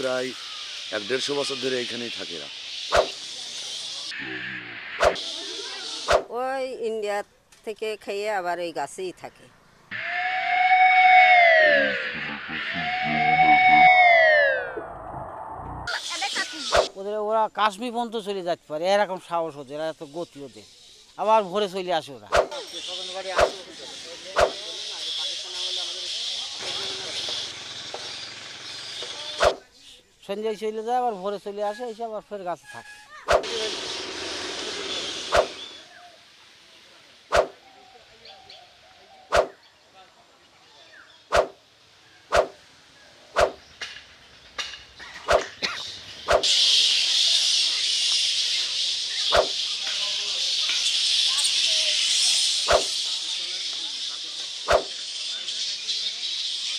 প্রায় এক দেড়শো বছর ধরে এইখানেই থাকে এরা। ওই ইন্ডিয়া থেকে খেয়ে আবার ওই গাছেই থাকে। ওদের ওরা কাশ্মীর পর্যন্ত চলে যেতে পারে। এরকম সাহস ওদের এরা এত গতি ওদের। আবার ভোরে চলে আসে ওরা। সন্ধ্যায় চলে যায় আবার ভোরে চলে আসে এসে আবার ফের গাছে থাকে।